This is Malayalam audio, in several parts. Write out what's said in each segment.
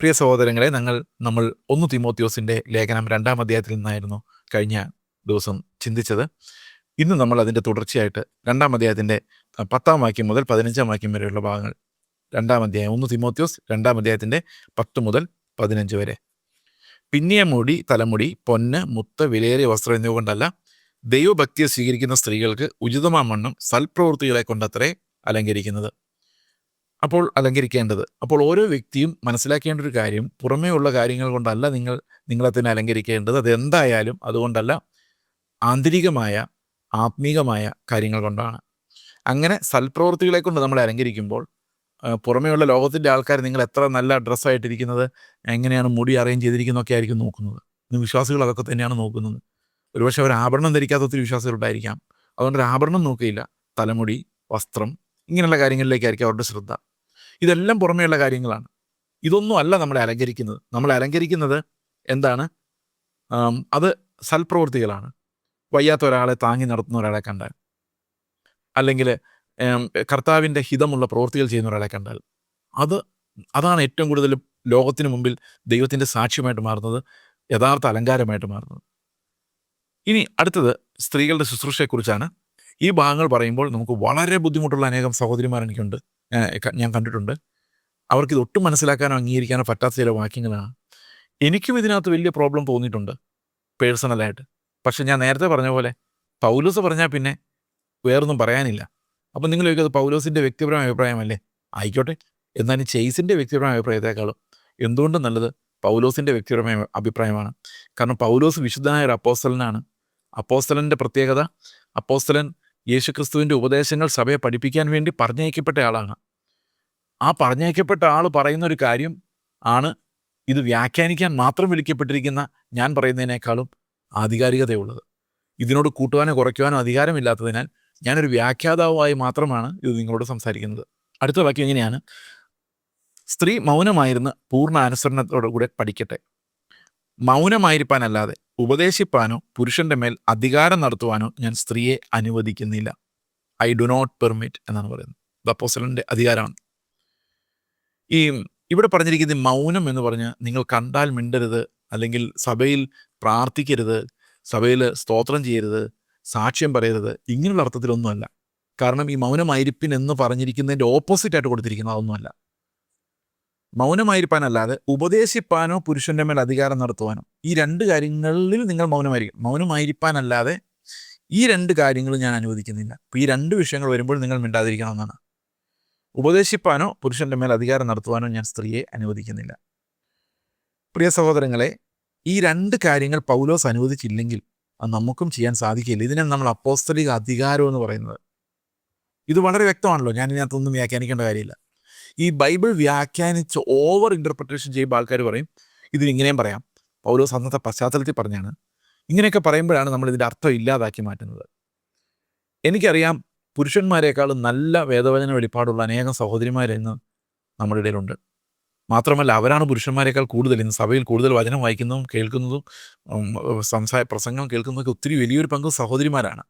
പ്രിയ സഹോദരങ്ങളെ ഞങ്ങൾ നമ്മൾ ഒന്ന് തിമോത്യോസിന്റെ ലേഖനം രണ്ടാം അധ്യായത്തിൽ നിന്നായിരുന്നു കഴിഞ്ഞ ദിവസം ചിന്തിച്ചത്. ഇന്ന് നമ്മൾ അതിന്റെ തുടർച്ചയായിട്ട് രണ്ടാം അധ്യായത്തിന്റെ പത്താം വാക്യം മുതൽ പതിനഞ്ചാം വാക്യം വരെയുള്ള ഭാഗങ്ങൾ രണ്ടാം അധ്യായം ഒന്ന് തിമോത്യോസ് രണ്ടാം അധ്യായത്തിന്റെ പത്ത് മുതൽ പതിനഞ്ച് വരെ. പിന്നിയ മുടി തലമുടി പൊന്ന് മുത്ത് വിലയേറിയ വസ്ത്രം എന്നിവ കൊണ്ടല്ല ദൈവഭക്തിയെ സ്വീകരിക്കുന്ന സ്ത്രീകൾക്ക് ഉചിതമാമണ്ണം സൽപ്രവൃത്തികളെ കൊണ്ടത്രേ അലങ്കരിക്കുന്നത്. അപ്പോൾ അലങ്കരിക്കേണ്ടത്. അപ്പോൾ ഓരോ വ്യക്തിയും മനസ്സിലാക്കേണ്ട ഒരു കാര്യം പുറമേ ഉള്ള കാര്യങ്ങൾ കൊണ്ടല്ല നിങ്ങൾ നിങ്ങളെ തന്നെ അലങ്കരിക്കേണ്ടത്. അതെന്തായാലും അതുകൊണ്ടല്ല ആന്തരികമായ ആത്മീകമായ കാര്യങ്ങൾ കൊണ്ടാണ്. അങ്ങനെ സൽപ്രവൃത്തികളെ കൊണ്ട് നമ്മൾ അലങ്കരിക്കുമ്പോൾ പുറമേയുള്ള ലോകത്തിന്റെ ആൾക്കാർ നിങ്ങൾ എത്ര നല്ല ഡ്രസ്സായിട്ടിരിക്കുന്നത് എങ്ങനെയാണ് മുടി അറേഞ്ച് ചെയ്തിരിക്കുന്നതൊക്കെ ആയിരിക്കും നോക്കുന്നത്. വിശ്വാസികൾ അതൊക്കെ തന്നെയാണ് നോക്കുന്നത്. ഒരുപക്ഷെ അവർ ആഭരണം ധരിക്കാത്ത ഒത്തിരി വിശ്വാസികൾ ഉണ്ടായിരിക്കാം. അതുകൊണ്ട് ഒരു ആഭരണം നോക്കിയില്ല തലമുടി വസ്ത്രം ഇങ്ങനെയുള്ള കാര്യങ്ങളിലേക്കായിരിക്കും അവരുടെ ശ്രദ്ധ. ഇതെല്ലാം പുറമേയുള്ള കാര്യങ്ങളാണ്. ഇതൊന്നും അല്ല നമ്മളെ അലങ്കരിക്കുന്നത്. നമ്മളെ അലങ്കരിക്കുന്നത് എന്താണ്? അത് സൽപ്രവൃത്തികളാണ്. വയ്യാത്ത ഒരാളെ താങ്ങി നടത്തുന്ന ഒരാളെ കണ്ടാൽ. അല്ലെങ്കിൽ കർത്താവിന്റെ ഹിതമുള്ള പ്രവൃത്തികൾ ചെയ്യുന്ന ഒരാളെ കണ്ടാൽ. അത് അതാണ് ഏറ്റവും കൂടുതൽ ലോകത്തിന് മുമ്പിൽ ദൈവത്തിന്റെ സാക്ഷ്യമായിട്ട് മാറുന്നത് യഥാർത്ഥ അലങ്കാരമായിട്ട് മാറുന്നത്. ഇനി അടുത്തത് സ്ത്രീകളുടെ ശുശ്രൂഷയെക്കുറിച്ചാണ്. ഈ ഭാഗങ്ങൾ പറയുമ്പോൾ നമുക്ക് വളരെ ബുദ്ധിമുട്ടുള്ള അനേകം സഹോദരിമാർ എനിക്കുണ്ട്. ഞാൻ കണ്ടിട്ടുണ്ട്. അവർക്ക് ഇത് ഒട്ടും മനസ്സിലാക്കാനോ അംഗീകരിക്കാനോ പറ്റാത്ത ചില വാക്യങ്ങളാണ്. എനിക്കും ഇതിനകത്ത് വലിയ പ്രോബ്ലം തോന്നിയിട്ടുണ്ട് പേഴ്സണലായിട്ട് പക്ഷെ ഞാൻ നേരത്തെ പറഞ്ഞ പോലെ പൗലോസ് പറഞ്ഞാൽ പിന്നെ വേറൊന്നും പറയാനില്ല. അപ്പം നിങ്ങൾ ചോദിക്കുന്നത് പൗലോസിന്റെ വ്യക്തിപരമായ അഭിപ്രായമല്ലേ ആയിക്കോട്ടെ. എന്നാലും ചെയ്സിന്റെ വ്യക്തിപരമായ അഭിപ്രായത്തെക്കാളും എന്തുകൊണ്ടും നല്ലത് പൗലോസിന്റെ വ്യക്തിപരമായ അഭിപ്രായമാണ്. കാരണം പൗലോസ് വിശുദ്ധനായ ഒരു അപ്പോസ്റ്റലനാണ് അപ്പോസ്റ്റലന്റെ പ്രത്യേകത അപ്പോസ്തലൻ യേശുക്രിസ്തുവിന്റെ ഉപദേശങ്ങൾ സഭയെ പഠിപ്പിക്കാൻ വേണ്ടി പറഞ്ഞയക്കപ്പെട്ട ആളാണ്. ആ പറഞ്ഞയക്കപ്പെട്ട ആൾ പറയുന്ന ഒരു കാര്യം ആണ് ഇത് വ്യാഖ്യാനിക്കാൻ മാത്രം വിളിക്കപ്പെട്ടിരിക്കുന്ന ഞാൻ പറയുന്നതിനേക്കാളും ആധികാരികതയുള്ളത്. ഇതിനോട് കൂട്ടുവാനോ കുറയ്ക്കുവാനോ അധികാരമില്ലാത്തതിനാൽ ഞാനൊരു വ്യാഖ്യാതാവായി മാത്രമാണ് ഇത് നിങ്ങളോട് സംസാരിക്കുന്നത്. അടുത്ത വാക്യം എങ്ങനെയാണ് സ്ത്രീ മൗനമായിരുന്ന് പൂർണ അനുസരണത്തോടുകൂടെ പഠിക്കട്ടെ. മൗനമായിരിക്കാനല്ലാതെ ഉപദേശിപ്പാനോ പുരുഷന്റെ മേൽ അധികാരം നടത്തുവാനോ ഞാൻ സ്ത്രീയെ അനുവദിക്കുന്നില്ല. ഐ ഡു നോട്ട് പെർമിറ്റ് എന്നാണ് പറയുന്നത്. ദപ്പോസലിന്റെ അധികാരമാണ്. ഈ ഇവിടെ പറഞ്ഞിരിക്കുന്ന മൗനം എന്ന് പറഞ്ഞ് നിങ്ങൾ കണ്ടാൽ മിണ്ടരുത് അല്ലെങ്കിൽ സഭയിൽ പ്രാർത്ഥിക്കരുത് സഭയിൽ സ്തോത്രം ചെയ്യരുത് സാക്ഷ്യം പറയരുത് ഇങ്ങനെയുള്ള അർത്ഥത്തിലൊന്നുമല്ല. കാരണം ഈ മൗനമായിരിപ്പിൻ എന്ന് പറഞ്ഞിരിക്കുന്നതിന്റെ ഓപ്പോസിറ്റ് ആയിട്ട് കൊടുത്തിരിക്കുന്നത് അതൊന്നുമല്ല. മൗനമായിരിക്കാനല്ലാതെ ഉപദേശിപ്പാനോ പുരുഷന്റെ മേൽ അധികാരം നടത്തുവാനോ. ഈ രണ്ട് കാര്യങ്ങളിൽ നിങ്ങൾ മൗനമായിരിക്കും മൗനമായിരിക്കാനല്ലാതെ ഈ രണ്ട് കാര്യങ്ങളും ഞാൻ അനുവദിക്കുന്നില്ല. അപ്പോൾ ഈ രണ്ട് വിഷയങ്ങൾ വരുമ്പോൾ നിങ്ങൾ മിണ്ടാതിരിക്കണമെന്നാണ്. ഉപദേശിപ്പാനോ പുരുഷന്റെ മേൽ അധികാരം നടത്തുവാനോ ഞാൻ സ്ത്രീയെ അനുവദിക്കുന്നില്ല. പ്രിയ സഹോദരങ്ങളെ ഈ രണ്ട് കാര്യങ്ങൾ പൗലോസ് അനുവദിച്ചില്ലെങ്കിൽ അത് നമുക്കും ചെയ്യാൻ സാധിക്കില്ല. ഇതിനെ നമ്മൾ അപ്പോസ്തലിക അധികാരം എന്ന് പറയുന്നത്. ഇത് വളരെ വ്യക്തമാണല്ലോ. ഞാൻ ഇതിനകത്തൊന്നും വ്യാഖ്യാനിക്കേണ്ട കാര്യമില്ല. ഈ ബൈബിൾ വ്യാഖ്യാനിച്ച് ഓവർ ഇന്റർപ്രിട്ടേഷൻ ചെയ്യുമ്പോൾ ആൾക്കാർ പറയും ഇതിന് ഇങ്ങനെയും പറയാം. പൗലോസ് അന്നത്തെ പശ്ചാത്തലത്തിൽ പറഞ്ഞാണ് ഇങ്ങനെയൊക്കെ പറയുമ്പോഴാണ് നമ്മൾ ഇതിന്റെ അർത്ഥം ഇല്ലാതാക്കി മാറ്റുന്നത്. എനിക്കറിയാം പുരുഷന്മാരെക്കാളും നല്ല വേദവചന വെളിപ്പാടുള്ള അനേകം സഹോദരിമാർ ഇന്ന് നമ്മുടെ ഇടയിലുണ്ട്. മാത്രമല്ല അവരാണ് പുരുഷന്മാരെക്കാൾ കൂടുതൽ ഇന്ന് സഭയിൽ കൂടുതൽ വചനം വായിക്കുന്നതും കേൾക്കുന്നതും സംസാര പ്രസംഗം കേൾക്കുന്നതൊക്കെ ഒത്തിരി വലിയൊരു പങ്ക് സഹോദരിമാരാണ്.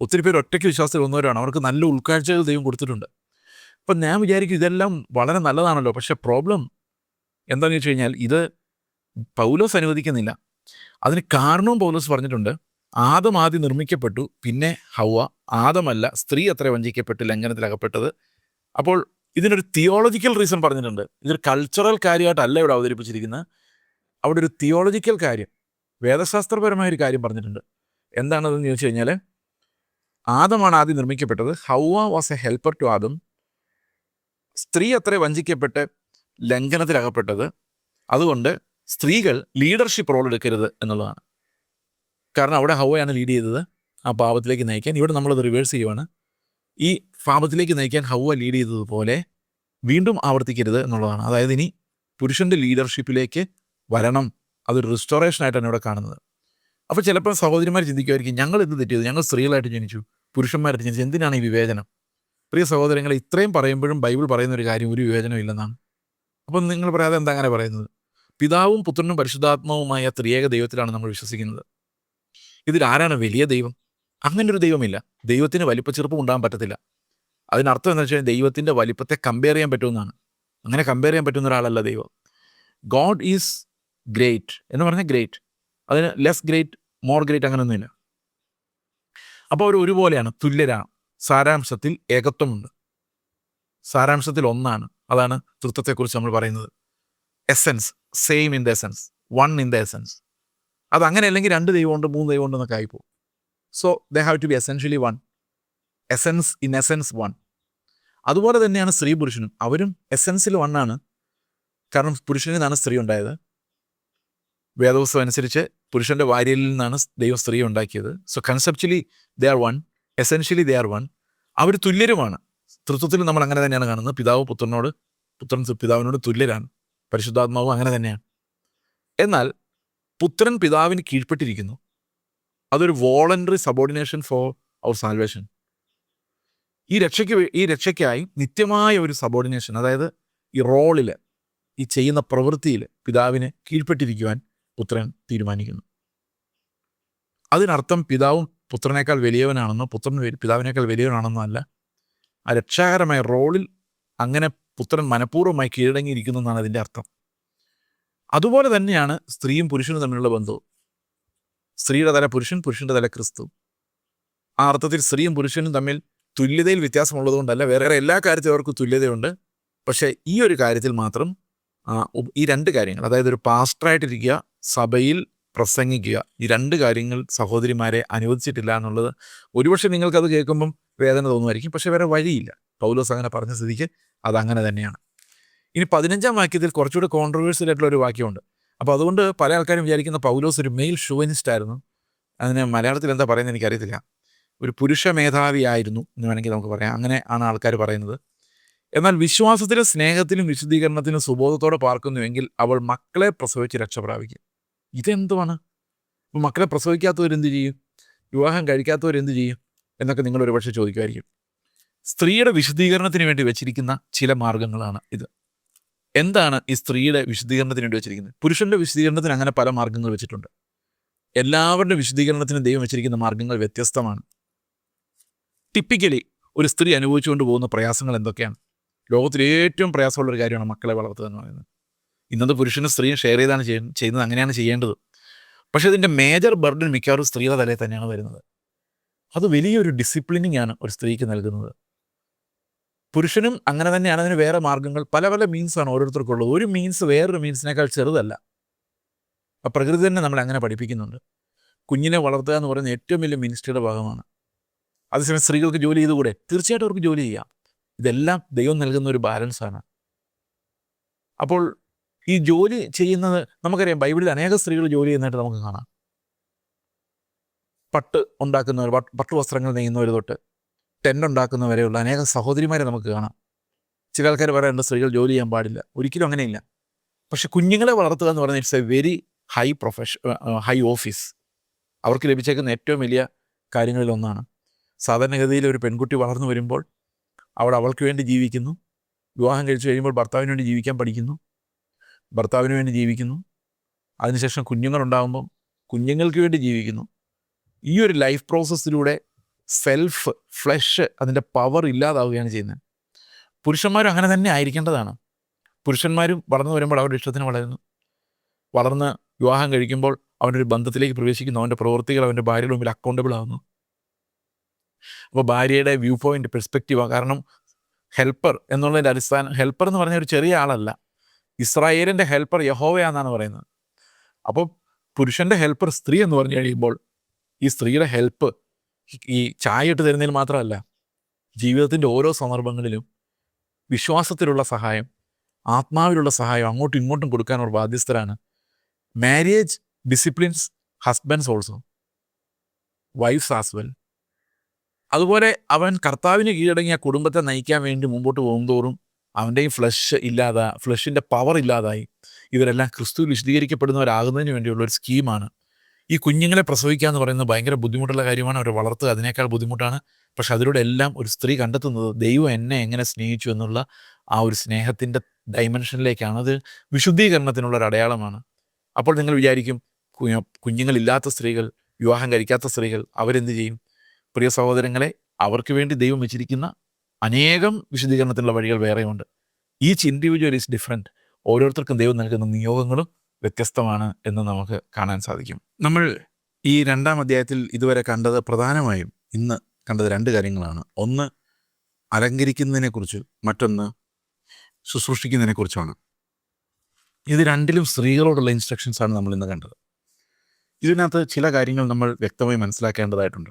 ഒത്തിരി പേര് ഒറ്റയ്ക്ക് വിശ്വാസത്തിൽ വന്നവരാണ് അവർക്ക് നല്ല ഉൾക്കാഴ്ചകൾ ദൈവം കൊടുത്തിട്ടുണ്ട്. അപ്പം ഞാൻ വിചാരിക്കും ഇതെല്ലാം വളരെ നല്ലതാണല്ലോ. പക്ഷേ പ്രോബ്ലം എന്താണെന്ന് വെച്ച് കഴിഞ്ഞാൽ ഇത് പൗലോസ് അനുവദിക്കുന്നില്ല. അതിന് കാരണവും പൗലോസ് പറഞ്ഞിട്ടുണ്ട്. ആദം ആദ്യം നിർമ്മിക്കപ്പെട്ടു പിന്നെ ഹൗവ. ആദമല്ല സ്ത്രീ അത്ര വഞ്ചിക്കപ്പെട്ട് ലംഘനത്തിലകപ്പെട്ടത്. അപ്പോൾ ഇതിനൊരു തിയോളജിക്കൽ റീസൺ പറഞ്ഞിട്ടുണ്ട്. ഇതൊരു കൾച്ചറൽ കാര്യമായിട്ടല്ല ഇവിടെ അവതരിപ്പിച്ചിരിക്കുന്നത്. അവിടെ ഒരു തിയോളജിക്കൽ കാര്യം വേദശാസ്ത്രപരമായ ഒരു കാര്യം പറഞ്ഞിട്ടുണ്ട്. എന്താണതെന്ന് ചോദിച്ചു കഴിഞ്ഞാൽ ആദമാണ് ആദ്യം നിർമ്മിക്കപ്പെട്ടത്. ഹൗവ was a helper to Adam. സ്ത്രീ അത്ര വഞ്ചിക്കപ്പെട്ട് ലംഘനത്തിലകപ്പെട്ടത്. അതുകൊണ്ട് സ്ത്രീകൾ ലീഡർഷിപ്പ് റോൾ എടുക്കരുത് എന്നുള്ളതാണ്. കാരണം അവിടെ ഹൗവയാണ് ലീഡ് ചെയ്തത്. ആ പാപത്തിലേക്ക് നയിക്കാൻ ഇവിടെ നമ്മളത് റിവേഴ്സ് ചെയ്യുവാണ്. ഈ പാപത്തിലേക്ക് നയിക്കാൻ ഹൗവ ലീഡ് ചെയ്തതുപോലെ വീണ്ടും ആവർത്തിക്കരുത് എന്നുള്ളതാണ്. അതായത് ഇനി പുരുഷന്റെ ലീഡർഷിപ്പിലേക്ക് വരണം. അതൊരു റിസ്റ്റോറേഷൻ ആയിട്ടാണ് ഇവിടെ കാണുന്നത്. അപ്പോൾ ചിലപ്പോൾ സഹോദരിമാർ ചിന്തിക്കുമായിരിക്കും ഞങ്ങൾ എന്ത് തെറ്റിയത്? ഞങ്ങൾ സ്ത്രീകളായിട്ട് ജനിച്ചു. പുരുഷന്മാരായിട്ട് ജനിച്ചു. എന്തിനാണ് ഈ വിവേചനം? പ്രിയ സഹോദരങ്ങൾ ഇത്രയും പറയുമ്പോഴും ബൈബിൾ പറയുന്ന ഒരു കാര്യം ഒരു വിവേചനം ഇല്ലെന്നാണ്. അപ്പം നിങ്ങൾ പറയാതെ എന്താ അങ്ങനെ പറയുന്നത്? പിതാവും പുത്രനും പരിശുദ്ധാത്മാവുമായ ത്രിയേക ദൈവത്തിലാണ് നമ്മൾ വിശ്വസിക്കുന്നത്. ഇതിൽ ആരാണ് വലിയ ദൈവം? അങ്ങനെ ഒരു ദൈവമില്ല. ദൈവത്തിന് വലിപ്പച്ചെറുപ്പം ഉണ്ടാകാൻ പറ്റത്തില്ല. അതിനർത്ഥം എന്ന് വെച്ചാൽ ദൈവത്തിന്റെ വലിപ്പത്തെ കമ്പയർ ചെയ്യാൻ പറ്റുമെന്നാണ്. അങ്ങനെ കമ്പയർ ചെയ്യാൻ പറ്റുന്ന ഒരാളല്ല ദൈവം. ഗോഡ് ഈസ് ഗ്രേറ്റ് എന്ന് പറഞ്ഞാൽ ഗ്രേറ്റ് അതിന് ലെസ് ഗ്രേറ്റ് മോർ ഗ്രേറ്റ് അങ്ങനെയൊന്നുമില്ല അപ്പോൾ അവർ ഒരുപോലെയാണ് തുല്യരാണ്. സാരാംശത്തിൽ ഏകത്വമുണ്ട്. സാരാംശത്തിൽ ഒന്നാണ്. അതാണ് തൃത്വത്തെക്കുറിച്ച് നമ്മൾ പറയുന്നത്. Essence same in the essence one in the essence അത് അങ്ങനെ അല്ലെങ്കിൽ രണ്ട് ദൈവമുണ്ട് മൂന്ന് ദൈവമുണ്ട് എന്നൊക്കെ ആയിപ്പോകും so they have to be essentially one essence in essence one അതുപോലെ തന്നെയാണ് സ്ത്രീ പുരുഷനും. അവരും എസെൻസിൽ വൺ ആണ്. കാരണം പുരുഷനിൽ നിന്നാണ് സ്ത്രീ ഉണ്ടായത്. വേദവസ്തു അനുസരിച്ച് പുരുഷന്റെ വാര്യയിൽ നിന്നാണ് ദൈവം സ്ത്രീ ഉണ്ടാക്കിയത്. So conceptually they are one essentially they are one അവർ തുല്യരുമാണ്. തൃത്വത്തിൽ നമ്മൾ അങ്ങനെ തന്നെയാണ് കാണുന്നത്. പിതാവ് പുത്രനോട് പുത്രൻ പിതാവിനോട് തുല്യരാണ്. പരിശുദ്ധാത്മാവും അങ്ങനെ തന്നെയാണ്. എന്നാൽ പുത്രൻ പിതാവിന് കീഴ്പ്പെട്ടിരിക്കുന്നു. അതൊരു voluntary subordination for our salvation ഈ രക്ഷയ്ക്ക് ഈ രക്ഷയ്ക്കായി നിത്യമായ ഒരു സബോർഡിനേഷൻ അതായത് ഈ റോളിൽ ഈ ചെയ്യുന്ന പ്രവൃത്തിയിൽ പിതാവിനെ കീഴ്പ്പെട്ടിരിക്കുവാൻ പുത്രൻ തീരുമാനിക്കുന്നു. അതിനർത്ഥം പിതാവും പുത്രനേക്കാൾ വലിയവനാണെന്നോ പുത്രൻ പിതാവിനേക്കാൾ വലിയവനാണെന്നോ അല്ല ആ രക്ഷാകരമായ റോളിൽ അങ്ങനെ പുത്രൻ മനഃപൂർവമായി കീഴടങ്ങിയിരിക്കുന്നു എന്നാണ് അതിന്റെ അർത്ഥം. അതുപോലെ തന്നെയാണ് സ്ത്രീയും പുരുഷനും തമ്മിലുള്ള ബന്ധവും. സ്ത്രീയുടെ തല പുരുഷൻ പുരുഷന്റെ തല ക്രിസ്തു. ആ അർത്ഥത്തിൽ സ്ത്രീയും പുരുഷനും തമ്മിൽ തുല്യതയിൽ വ്യത്യാസമുള്ളതുകൊണ്ടല്ല വേറെ എല്ലാ കാര്യത്തിലും അവർക്ക് തുല്യതയുണ്ട്. പക്ഷേ ഈ ഒരു കാര്യത്തിൽ മാത്രം ഈ രണ്ട് കാര്യങ്ങൾ അതായത് ഒരു പാസ്റ്ററായിട്ടിരിക്കുക സഭയിൽ പ്രസംഗിക്കുക. ഈ രണ്ട് കാര്യങ്ങൾ സഹോദരിമാരെ അനുവദിച്ചിട്ടില്ല എന്നുള്ളത് ഒരുപക്ഷെ നിങ്ങൾക്കത് കേൾക്കുമ്പം വേദന തോന്നുമായിരിക്കും. പക്ഷേ വേറെ വഴിയില്ല. പൗലോസ് അങ്ങനെ പറഞ്ഞ സ്ഥിതിക്ക് അത് അങ്ങനെ തന്നെയാണ്. ഇനി പതിനഞ്ചാം വാക്യത്തിൽ കുറച്ചുകൂടി കോൺട്രവേഴ്സ്യൽ ആയിട്ടുള്ള ഒരു വാക്യമുണ്ട്. അപ്പോൾ അതുകൊണ്ട് പല ആൾക്കാരും വിചാരിക്കുന്ന പൗലോസ് ഒരു മെയിൽ ഷുവനിസ്റ്റ് ആയിരുന്നു. അതിന് മലയാളത്തിൽ എന്താ പറയുന്നത് എനിക്കറിയത്തില്ല. ഒരു പുരുഷ മേധാവിയായിരുന്നു എന്ന് വേണമെങ്കിൽ നമുക്ക് പറയാം. അങ്ങനെ ആണ് ആൾക്കാർ പറയുന്നത്. എന്നാൽ വിശ്വാസത്തിലും സ്നേഹത്തിലും വിശുദ്ധീകരണത്തിലും സുബോധത്തോടെ പാർക്കുന്നുവെങ്കിൽ അവൾ മക്കളെ പ്രസവിച്ച് രക്ഷ പ്രാപിക്കും ഇതെന്തുവാണ്? ഇപ്പം മക്കളെ പ്രസവിക്കാത്തവരെന്ത് ചെയ്യും? വിവാഹം കഴിക്കാത്തവരെന്ത് ചെയ്യും? എന്നൊക്കെ നിങ്ങൾ ഒരുപക്ഷെ ചോദിക്കുമായിരിക്കും സ്ത്രീയുടെ വിശദീകരണത്തിന് വേണ്ടി വെച്ചിരിക്കുന്ന ചില മാർഗങ്ങളാണ് ഇത്. എന്താണ് ഈ സ്ത്രീയുടെ വിശദീകരണത്തിന് വേണ്ടി വെച്ചിരിക്കുന്നത്? പുരുഷന്റെ വിശദീകരണത്തിന് അങ്ങനെ പല മാർഗങ്ങൾ വെച്ചിട്ടുണ്ട്. എല്ലാവരുടെ വിശദീകരണത്തിന് ദൈവം വെച്ചിരിക്കുന്ന മാർഗങ്ങൾ വ്യത്യസ്തമാണ്. ടിപ്പിക്കലി ഒരു സ്ത്രീ അനുഭവിച്ചുകൊണ്ട് പോകുന്ന പ്രയാസങ്ങൾ എന്തൊക്കെയാണ്? ലോകത്തിൽ ഏറ്റവും പ്രയാസമുള്ള ഒരു കാര്യമാണ് മക്കളെ വളർത്തുക എന്ന് പറയുന്നത്. ഇന്നത്തെ പുരുഷനും സ്ത്രീയും ഷെയർ ചെയ്താണ് ചെയ്യുന്നത് അങ്ങനെയാണ് ചെയ്യേണ്ടത്. പക്ഷേ ഇതിന്റെ മേജർ ബർഡൻ മിക്കവാറും സ്ത്രീയുടെ തലയിൽ തന്നെയാണ് വരുന്നത്. അത് വലിയൊരു ഡിസിപ്ലിനിങ് ആണ് ഒരു സ്ത്രീക്ക് നൽകുന്നത്. പുരുഷനും അങ്ങനെ തന്നെയാണ് അതിന് വേറെ മാർഗങ്ങൾ പല പല മീൻസാണ് ഓരോരുത്തർക്കുള്ളത്. ഒരു മീൻസ് വേറൊരു മീൻസിനേക്കാൾ ചെറുതല്ല. ആ പ്രകൃതി തന്നെ നമ്മളെ അങ്ങനെ പഠിപ്പിക്കുന്നുണ്ട്. കുഞ്ഞിനെ വളർത്തുക എന്ന് പറയുന്ന ഏറ്റവും വലിയ മിനിസ്ട്രിയുടെ ഭാഗമാണ്. അതേസമയം സ്ത്രീകൾക്ക് ജോലി ചെയ്തുകൂടെ തീർച്ചയായിട്ടും അവർക്ക് ജോലി ചെയ്യാം. ഇതെല്ലാം ദൈവം നൽകുന്ന ഒരു ബാലൻസാണ് അപ്പോൾ ഈ ജോലി ചെയ്യുന്നത് നമുക്കറിയാം ബൈബിളിൽ അനേക സ്ത്രീകൾ ജോലി ചെയ്യുന്നതായിട്ട് നമുക്ക് കാണാം. പട്ട് ഉണ്ടാക്കുന്നവർ പട്ട് വസ്ത്രങ്ങൾ നെയ്യുന്നവർ തൊട്ട് ടെന്റ് ഉണ്ടാക്കുന്നവരെയുള്ള അനേക സഹോദരിമാരെ നമുക്ക് കാണാം. ചില ആൾക്കാർ പറയാറുണ്ട് സ്ത്രീകൾ ജോലി ചെയ്യാൻ പാടില്ല. ഒരിക്കലും അങ്ങനെയില്ല. പക്ഷെ കുഞ്ഞുങ്ങളെ വളർത്തുക എന്ന് പറഞ്ഞാൽ it's a very high profession high office. അവർക്ക് ലഭിച്ചേക്കുന്ന ഏറ്റവും വലിയ കാര്യങ്ങളിൽ ഒന്നാണ്. സാധാരണഗതിയിൽ ഒരു പെൺകുട്ടി വളർന്നു വരുമ്പോൾ അവൾ അവൾക്ക് വേണ്ടി ജീവിക്കുന്നു. വിവാഹം കഴിച്ചു കഴിയുമ്പോൾ ഭർത്താവിന് വേണ്ടി ജീവിക്കാൻ പഠിക്കുന്നു. ഭർത്താവിന് വേണ്ടി ജീവിക്കുന്നു. അതിനുശേഷം കുഞ്ഞുങ്ങളുണ്ടാകുമ്പം കുഞ്ഞുങ്ങൾക്ക് വേണ്ടി ജീവിക്കുന്നു. ഈ ഒരു ലൈഫ് പ്രോസസ്സിലൂടെ സെൽഫ് ഫ്ലഷ് അതിന്റെ പവർ ഇല്ലാതാവുകയാണ് ചെയ്യുന്നത്. പുരുഷന്മാരും അങ്ങനെ തന്നെ ആയിരിക്കേണ്ടതാണ്. പുരുഷന്മാരും വളർന്നു വരുമ്പോൾ അവരുടെ ഇഷ്ടത്തിന് വളരുന്നു. വളർന്ന് വിവാഹം കഴിക്കുമ്പോൾ അവനൊരു ബന്ധത്തിലേക്ക് പ്രവേശിക്കുന്നു. അവന്റെ പ്രവൃത്തികൾ അവന്റെ ഭാര്യയുടെ മുമ്പിൽ അക്കൗണ്ടബിൾ ആകുന്നു അപ്പോൾ ഭാര്യയുടെ വ്യൂ പോയിന്റ് പെർസ്പെക്റ്റീവാണ് കാരണം ഹെൽപ്പർ എന്നുള്ളതിന്റെ അടിസ്ഥാനം ഹെൽപ്പർ എന്ന് പറഞ്ഞ ഒരു ചെറിയ ആളല്ല. ഇസ്രായേലിന്റെ ഹെൽപ്പർ യഹോവയാണെന്നാണ് പറയുന്നത്. അപ്പോൾ പുരുഷന്റെ ഹെൽപ്പർ സ്ത്രീ എന്ന് പറഞ്ഞു കഴിയുമ്പോൾ ഈ സ്ത്രീയുടെ ഹെൽപ്പ് ഈ ചായ ഇട്ട് തരുന്നതിൽ മാത്രമല്ല ജീവിതത്തിന്റെ ഓരോ സന്ദർഭങ്ങളിലും വിശ്വാസത്തിലുള്ള സഹായം ആത്മാവിലുള്ള സഹായം അങ്ങോട്ടും ഇങ്ങോട്ടും കൊടുക്കാൻ അവർ ബാധ്യസ്ഥരാണ്. Marriage disciplines husbands also wives as well അതുപോലെ അവൻ കർത്താവിന് കീഴടങ്ങിയ കുടുംബത്തെ നയിക്കാൻ വേണ്ടി മുമ്പോട്ട് പോകുന്തോറും അവന്റെയും ഫ്ലഷ് ഇല്ലാതെ ഫ്ലഷിന്റെ പവർ ഇല്ലാതായി. ഇവരെല്ലാം ക്രിസ്തു വിശദീകരിക്കപ്പെടുന്നവരാകുന്നതിന് വേണ്ടിയുള്ള ഒരു സ്കീമാണ് ഈ കുഞ്ഞുങ്ങളെ പ്രസവിക്കുക എന്ന് പറയുന്നത് ഭയങ്കര ബുദ്ധിമുട്ടുള്ള കാര്യമാണ്. അവരെ വളർത്തുക അതിനേക്കാൾ ബുദ്ധിമുട്ടാണ്. പക്ഷെ അതിലൂടെ എല്ലാം ഒരു സ്ത്രീ കണ്ടെത്തുന്നത് ദൈവം എന്നെ എങ്ങനെ സ്നേഹിച്ചു എന്നുള്ള ആ ഒരു സ്നേഹത്തിന്റെ ഡൈമെൻഷനിലേക്കാണ് അത് വിശുദ്ധീകരണത്തിനുള്ള ഒരു അടയാളമാണ്. അപ്പോൾ നിങ്ങൾ വിചാരിക്കും കുഞ്ഞുങ്ങളില്ലാത്ത സ്ത്രീകൾ വിവാഹം കഴിക്കാത്ത സ്ത്രീകൾ അവരെന്ത് ചെയ്യും? പ്രിയ സഹോദരങ്ങളെ അവർക്ക് വേണ്ടി ദൈവം വെച്ചിരിക്കുന്ന അനേകം വിശദീകരണത്തിനുള്ള വഴികൾ വേറെയുണ്ട്. ഈച്ച് ഇൻഡിവിജ്വൽ ഈസ് ഡിഫറെന്റ് ഓരോരുത്തർക്കും ദൈവം നൽകുന്ന നിയോഗങ്ങളും വ്യത്യസ്തമാണ് എന്ന് നമുക്ക് കാണാൻ സാധിക്കും. നമ്മൾ ഈ രണ്ടാം അധ്യായത്തിൽ ഇതുവരെ കണ്ടത് പ്രധാനമായും ഇന്ന് കണ്ടത് രണ്ട് കാര്യങ്ങളാണ്. ഒന്ന് അലങ്കരിക്കുന്നതിനെക്കുറിച്ച് മറ്റൊന്ന് ശുശ്രൂഷിക്കുന്നതിനെക്കുറിച്ചാണ് ഇത് രണ്ടിലും സ്ത്രീകളോടുള്ള ഇൻസ്ട്രക്ഷൻസാണ് നമ്മൾ ഇന്ന് കണ്ടത്. ഇതിനകത്ത് ചില കാര്യങ്ങൾ നമ്മൾ വ്യക്തമായി മനസ്സിലാക്കേണ്ടതായിട്ടുണ്ട്.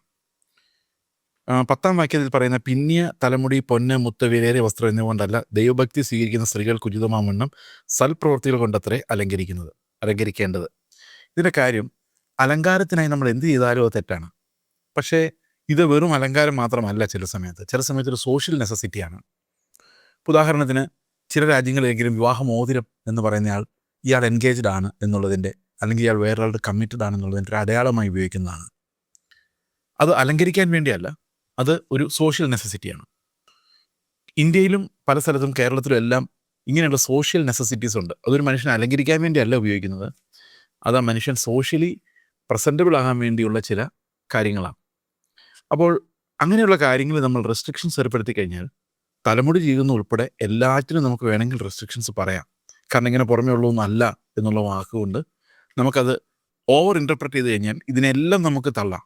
പത്താം വാക്യത്തിൽ പറയുന്ന പിന്നിയ തലമുടി പൊന്ന് മുത്ത് വിലേറിയ വസ്ത്രം എന്നിവ കൊണ്ടല്ല ദൈവഭക്തി സ്വീകരിക്കുന്ന സ്ത്രീകൾക്ക് ഉചിതമാവണ്ണം സൽപ്രവൃത്തികൾ കൊണ്ടത്രേ അലങ്കരിക്കുന്നത് അലങ്കരിക്കേണ്ടത്. ഇതിന്റെ കാര്യം അലങ്കാരത്തിനായി നമ്മൾ എന്ത് ചെയ്താലും അത് തെറ്റാണ്. പക്ഷേ ഇത് വെറും അലങ്കാരം മാത്രമല്ല ചില സമയത്ത്. ചില സമയത്ത് ഒരു സോഷ്യൽ നെസസിറ്റിയാണ് ഉദാഹരണത്തിന് ചില രാജ്യങ്ങളിലെങ്കിലും വിവാഹമോതിരം എന്ന് പറയുന്നയാൾ ഇയാൾ എൻഗേജ്ഡ് ആണ് എന്നുള്ളതിന്റെ അല്ലെങ്കിൽ ഇയാൾ വേറൊരാളുടെ കമ്മിറ്റഡ് ആണെന്നുള്ളതിന്റെ അടയാളമായി ഉപയോഗിക്കുന്നതാണ്. അത് അലങ്കരിക്കാൻ വേണ്ടിയല്ല. അത് ഒരു സോഷ്യൽ നെസസിറ്റിയാണ് ഇന്ത്യയിലും പല സ്ഥലത്തും കേരളത്തിലും എല്ലാം ഇങ്ങനെയുള്ള സോഷ്യൽ നെസസിറ്റീസ് ഉണ്ട്. അതൊരു മനുഷ്യനെ അലങ്കരിക്കാൻ വേണ്ടിയല്ല ഉപയോഗിക്കുന്നത്. അത് ആ മനുഷ്യൻ സോഷ്യലി പ്രസന്റബിൾ ആകാൻ വേണ്ടിയുള്ള ചില കാര്യങ്ങളാണ്. അപ്പോൾ അങ്ങനെയുള്ള കാര്യങ്ങൾ നമ്മൾ റെസ്ട്രിക്ഷൻസ് ഏർപ്പെടുത്തി കഴിഞ്ഞാൽ തലമുടി ചെയ്യുന്ന ഉൾപ്പെടെ എല്ലാറ്റിനും നമുക്ക് വേണമെങ്കിൽ റെസ്ട്രിക്ഷൻസ് പറയാം. കാരണം ഇങ്ങനെ പുറമേ ഉള്ളതൊന്നല്ല എന്നുള്ള വാക്കുകൊണ്ട് നമുക്കത് ഓവർ ഇന്റർപ്രറ്റ് ചെയ്ത് കഴിഞ്ഞാൽ ഇതിനെല്ലാം നമുക്ക് തള്ളാം.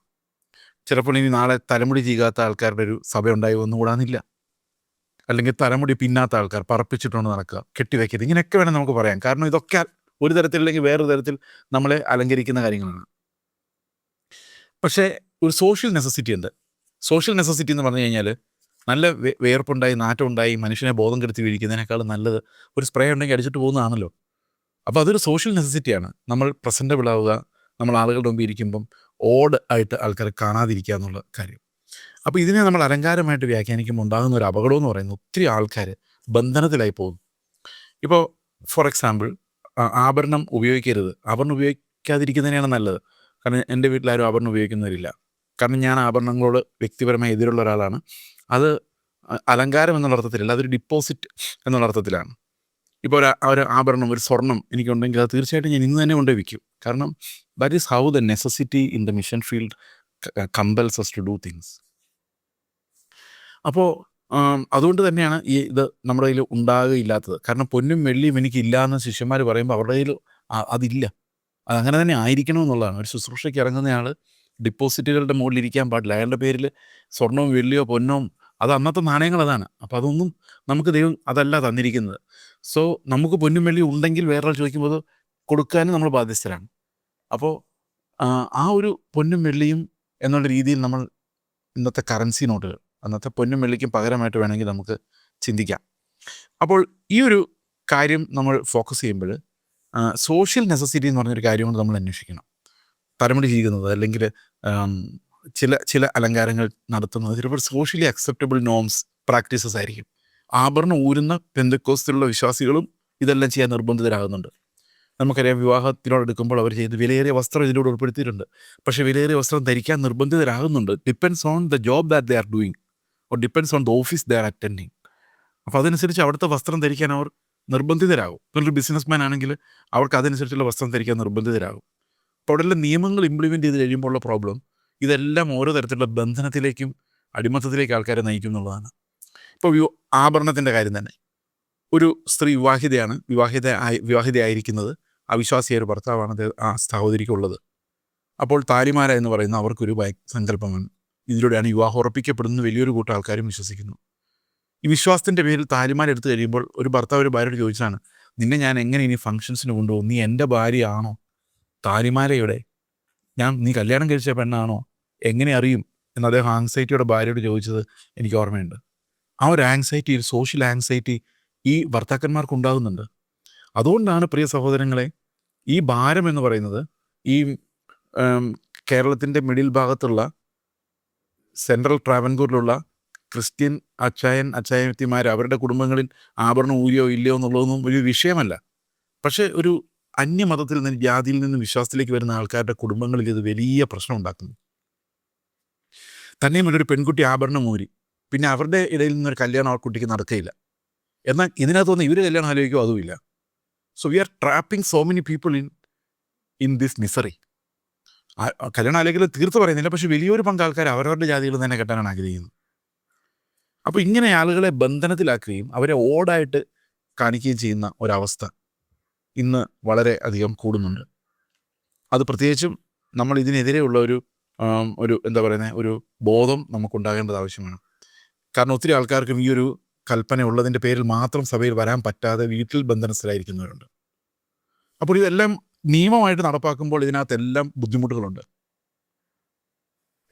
ചിലപ്പോൾ ഇനി നാളെ തലമുടി ചെയ്യാത്ത ആൾക്കാരുടെ ഒരു സഭ ഉണ്ടായി വന്നുകൂടാന്നില്ല. അല്ലെങ്കിൽ തലമുടി പിന്നാത്ത ആൾക്കാർ പറപ്പിച്ചിട്ടുണ്ട് നടക്കുക കെട്ടിവെക്കരുത്. ഇങ്ങനെയൊക്കെ വേണം നമുക്ക് പറയാം കാരണം ഇതൊക്കെ ഒരു തരത്തിലല്ലെങ്കിൽ വേറൊരു തരത്തിൽ നമ്മളെ അലങ്കരിക്കുന്ന കാര്യങ്ങളാണ്. പക്ഷേ ഒരു സോഷ്യൽ നെസസിറ്റി ഉണ്ട്. സോഷ്യൽ നെസസിറ്റി എന്ന് പറഞ്ഞു കഴിഞ്ഞാൽ നല്ല വേർപ്പുണ്ടായി നാറ്റം ഉണ്ടായി മനുഷ്യനെ ബോധം കെടുത്തി വീഴിക്കുന്നതിനേക്കാൾ നല്ലത് ഒരു സ്പ്രേ ഉണ്ടെങ്കിൽ അടിച്ചിട്ട് പോകുന്നതാണല്ലോ. അപ്പോൾ അതൊരു സോഷ്യൽ നെസസിറ്റിയാണ് നമ്മൾ പ്രസന്റബിൾ ആവുക നമ്മൾ ആളുകളുടെ മുമ്പിൽ ഇരിക്കുമ്പം ഓഡ് ആയിട്ട് ആൾക്കാരെ കാണാതിരിക്കുക എന്നുള്ള കാര്യം. അപ്പോൾ ഇതിനെ നമ്മൾ അലങ്കാരമായിട്ട് വ്യാഖ്യാനിക്കുമ്പോൾ ഉണ്ടാകുന്ന ഒരു അപകടം എന്ന് പറയുന്നത് ഒത്തിരി ആൾക്കാർ ബന്ധനത്തിലായി പോകുന്നു. ഇപ്പോൾ ഫോർ എക്സാമ്പിൾ ആഭരണം ഉപയോഗിക്കരുത്. ആഭരണം ഉപയോഗിക്കാതിരിക്കുന്നതിനാണ് നല്ലത്. കാരണം എന്റെ വീട്ടിലാരും ആഭരണം ഉപയോഗിക്കുന്നവരില്ല. കാരണം ഞാൻ ആഭരണങ്ങളോട് വ്യക്തിപരമായി എതിരുള്ള ഒരാളാണ്. അത് അലങ്കാരം എന്നുള്ള അർത്ഥത്തിലല്ല അതൊരു ഡിപ്പോസിറ്റ് എന്നുള്ള അർത്ഥത്തിലാണ്. ഇപ്പോൾ ഒരു ഒരു ആഭരണം ഒരു സ്വർണം എനിക്കുണ്ടെങ്കിൽ അത് തീർച്ചയായിട്ടും ഞാൻ ഇന്ന് തന്നെ കൊണ്ടുപോയി വിൽക്കും കാരണം that is how the necessity in the mission field compels to do things അപ്പോൾ അതുകൊണ്ട് തന്നെയാണ് ഈ ഇത് നമ്മുടെ കയ്യിൽ ഉണ്ടാകുകയില്ലാത്തത് കാരണം പൊന്നും വെള്ളിയും എനിക്ക് ഇല്ല എന്ന് ശിഷ്യന്മാർ പറയുമ്പോൾ അവരുടെ കയ്യിൽ അതില്ല. അത് അങ്ങനെ തന്നെ ആയിരിക്കണം എന്നുള്ളതാണ്. ഒരു ശുശ്രൂഷയ്ക്ക് ഇറങ്ങുന്നയാൾ ഡിപ്പോസിറ്റുകളുടെ മുകളിൽ ഇരിക്കാൻ പാടില്ല. അയാളുടെ പേരിൽ സ്വർണവും വെള്ളിയോ പൊന്നോ അത് അന്നത്തെ നാണയങ്ങൾ അതാണ്. അപ്പോൾ അതൊന്നും നമുക്ക് ദൈവം അതല്ല തന്നിരിക്കുന്നത്. സോ നമുക്ക് പൊന്നും വെള്ളിയും ഉണ്ടെങ്കിൽ വേറൊരാൾ ചോദിക്കുമ്പോൾ കൊടുക്കാനും നമ്മൾ ബാധ്യസ്ഥരാണ്. അപ്പോൾ ആ ഒരു പൊന്നും വെള്ളിയും എന്നുള്ള രീതിയിൽ നമ്മൾ ഇന്നത്തെ കറൻസി നോട്ടുകൾ അന്നത്തെ പൊന്നും വെള്ളിക്കും പകരമായിട്ട് വേണമെങ്കിൽ നമുക്ക് ചിന്തിക്കാം. അപ്പോൾ ഈ ഒരു കാര്യം നമ്മൾ ഫോക്കസ് ചെയ്യുമ്പോൾ സോഷ്യൽ നെസസിറ്റി എന്ന് പറഞ്ഞൊരു കാര്യം കൊണ്ട് നമ്മൾ അന്വേഷിക്കണം. തരമുടി ചെയ്യുന്നത് അല്ലെങ്കിൽ ചില ചില അലങ്കാരങ്ങൾ നടത്തുന്നത്. ചിലപ്പോൾ സോഷ്യലി അക്സെപ്റ്റബിൾ നോംസ് പ്രാക്ടീസസ് ആയിരിക്കും. ആഭരണം ഊരുന്ന പെന്തക്കോസ്റ്റിലുള്ള വിശ്വാസികളും ഇതെല്ലാം ചെയ്യാൻ നിർബന്ധിതരാകുന്നുണ്ട്. നമുക്കറിയാം വിവാഹത്തിനോടെടുക്കുമ്പോൾ അവർ ചെയ്ത് വിലയേറിയ വസ്ത്രം ഇതിലൂടെ ഉൾപ്പെടുത്തിയിട്ടുണ്ട്. പക്ഷേ വിലയേറിയ വസ്ത്രം ധരിക്കാൻ നിർബന്ധിതരാകുന്നുണ്ട്. Depends on the job that they are doing or depends on the office they are attending അപ്പോൾ അതനുസരിച്ച് അവിടുത്തെ വസ്ത്രം ധരിക്കാൻ അവർ നിർബന്ധിതരാകും. ഇപ്പോൾ ഒരു ബിസിനസ് മാൻ ആണെങ്കിൽ അവർക്ക് അതനുസരിച്ചുള്ള വസ്ത്രം ധരിക്കാൻ നിർബന്ധിതരാകും. അപ്പോൾ അവിടെയുള്ള നിയമങ്ങൾ ഇംപ്ലിമെന്റ് ചെയ്ത് കഴിയുമ്പോൾ ഉള്ള പ്രോബ്ലം ഇതെല്ലാം ഓരോ തരത്തിലുള്ള ബന്ധനത്തിലേക്കും അടിമത്തത്തിലേക്ക് ആൾക്കാരെ നയിക്കും എന്നുള്ളതാണ്. ഇപ്പോൾ വ്യൂ ആഭരണത്തിന്റെ കാര്യം തന്നെ. ഒരു സ്ത്രീ വിവാഹിതയാണ് വിവാഹിത വിവാഹിതയായിരിക്കുന്നത് അവിശ്വാസിയായ ഒരു ഭർത്താവാണ് ആ സഹോദരിക്കുള്ളത് അപ്പോൾ താലിമാര എന്ന് പറയുന്ന അവർക്കൊരു സങ്കല്പമാണ്. ഇതിലൂടെയാണ് വിവാഹം ഉറപ്പിക്കപ്പെടുന്ന വലിയൊരു കൂട്ടം ആൾക്കാരും വിശ്വസിക്കുന്നു. ഈ വിശ്വാസത്തിന്റെ പേരിൽ താലിമാല എടുത്തു കഴിയുമ്പോൾ ഒരു ഭർത്താവ് ഒരു ഭാര്യയോട് ചോദിച്ചാണ് നിന്നെ ഞാൻ എങ്ങനെ ഇനി ഫംഗ്ഷൻസിന് കൊണ്ടുപോകും? നീ എന്റെ ഭാര്യയാണോ? താലിമാലയുടെ? ഞാൻ നീ കല്യാണം കഴിച്ച പെണ്ണാണോ? എങ്ങനെ അറിയും? എന്ന് അദ്ദേഹം ആങ്സൈറ്റിയുടെ ഭാര്യയോട് ചോദിച്ചത് എനിക്ക് ഓർമ്മയുണ്ട്. ആ ഒരു ആങ്സൈറ്റി ഒരു സോഷ്യൽ ആങ്സൈറ്റി ഈ ഭർത്താക്കന്മാർക്ക് ഉണ്ടാകുന്നുണ്ട്. അതുകൊണ്ടാണ് പ്രിയ സഹോദരങ്ങളെ ഈ ഭാരം എന്ന് പറയുന്നത് ഈ കേരളത്തിന്റെ മിഡിൽ ഭാഗത്തുള്ള സെൻട്രൽ ട്രാവൻകൂറിലുള്ള ക്രിസ്ത്യൻ അച്ചായൻ അച്ചായത്തിമാർ അവരുടെ കുടുംബങ്ങളിൽ ആഭരണം ഊരിയോ ഇല്ലയോ എന്നുള്ളതൊന്നും ഒരു വിഷയമല്ല. പക്ഷേ ഒരു അന്യമതത്തിൽ നിന്ന് ജാതിയിൽ നിന്ന് വിശ്വാസത്തിലേക്ക് വരുന്ന ആൾക്കാരുടെ കുടുംബങ്ങളിൽ ഇത് വലിയ പ്രശ്നം ഉണ്ടാക്കുന്നു. തന്നെയും ഒരു പെൺകുട്ടി ആഭരണം ഊരി. പിന്നെ അവരുടെ ഇടയിൽ നിന്നൊരു കല്യാണം ആ കുട്ടിക്ക് നടക്കുകയില്ല എന്നാൽ ഇതിനകത്ത് ഇവർ കല്യാണം ആലോചിക്കുമോ അതുമില്ല. So we are trapping so many people in in this misery കല്യാണം ആലോചിക്കൽ തീർത്ത് പറയുന്നില്ല. പക്ഷെ വലിയൊരു പങ്ക് ആൾക്കാർ അവരവരുടെ ജാതികൾ തന്നെ കെട്ടാനാണ് ആഗ്രഹിക്കുന്നത്. അപ്പോൾ ഇങ്ങനെ ആളുകളെ ബന്ധനത്തിലാക്കുകയും അവരെ ഓടായിട്ട് കാണിക്കുകയും ചെയ്യുന്ന ഒരവസ്ഥ ഇന്ന് വളരെ അധികം കൂടുന്നുണ്ട്. അത് പ്രത്യേകിച്ചും നമ്മൾ ഇതിനെതിരെയുള്ള ഒരു ഒരു എന്താ പറയുന്നത് ഒരു ബോധം നമുക്കുണ്ടാകേണ്ടത് ആവശ്യമാണ്. കാരണം ഒത്തിരി ആൾക്കാർക്കും ഈ ഒരു കൽപ്പന ഉള്ളതിന്റെ പേരിൽ മാത്രം സഭയിൽ വരാൻ പറ്റാതെ വീട്ടിൽ ബന്ധനസ്ഥരായിരിക്കുന്നവരുണ്ട്. അപ്പോൾ ഇതെല്ലാം നിയമമായിട്ട് നടപ്പാക്കുമ്പോൾ ഇതിനകത്തെല്ലാം ബുദ്ധിമുട്ടുകളുണ്ട്.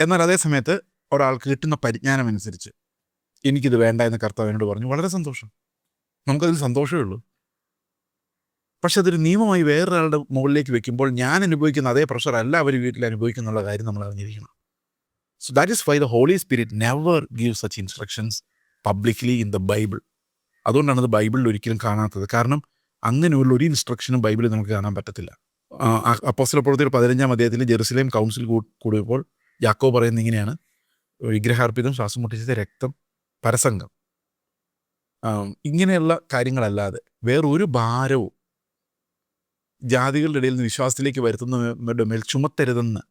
എന്നാൽ അതേ സമയത്ത് ഒരാൾക്ക് കിട്ടുന്ന പരിജ്ഞാനം അനുസരിച്ച് എനിക്കിത് വേണ്ട എന്ന് കർത്താവിനോട് പറഞ്ഞു. വളരെ സന്തോഷം. നമുക്കതിൽ സന്തോഷമേ ഉള്ളൂ. പക്ഷെ അതൊരു നിയമമായി വേറൊരാളുടെ മുകളിലേക്ക് വെക്കുമ്പോൾ ഞാൻ അനുഭവിക്കുന്ന അതേ പ്രഷർ അല്ല അവർ വീട്ടിൽ അനുഭവിക്കുന്നുള്ള കാര്യം നമ്മൾ അറിഞ്ഞിരിക്കണം. So that is why the Holy Spirit never give such instructions publicly in the Bible അതുകൊണ്ടാണ് അത് ബൈബിളിൽ ഒരിക്കലും കാണാത്തത്. കാരണം അങ്ങനെയുള്ള ഒരു ഇൻസ്ട്രക്ഷനും ബൈബിളിൽ നമുക്ക് കാണാൻ പറ്റത്തില്ല. അപ്പോസ്റ്റലപ്പുറത്തിൽ പതിനഞ്ചാം അധ്യായത്തിൽ ജെറുസലേം കൗൺസിൽ കൂടിയപ്പോൾ യാക്കോ പറയുന്നത് ഇങ്ങനെയാണ്. വിഗ്രഹാർപ്പിതം ശ്വാസം മുട്ടിച്ചത് രക്തം പരസംഗം. ഇങ്ങനെയുള്ള കാര്യങ്ങളല്ലാതെ വേറൊരു ഭാരവും ജാതികളുടെ ഇടയിൽ നിന്ന് വിശ്വാസത്തിലേക്ക് വരുത്തുന്നവരുടെ മേൽ ചുമത്തരുതെന്ന്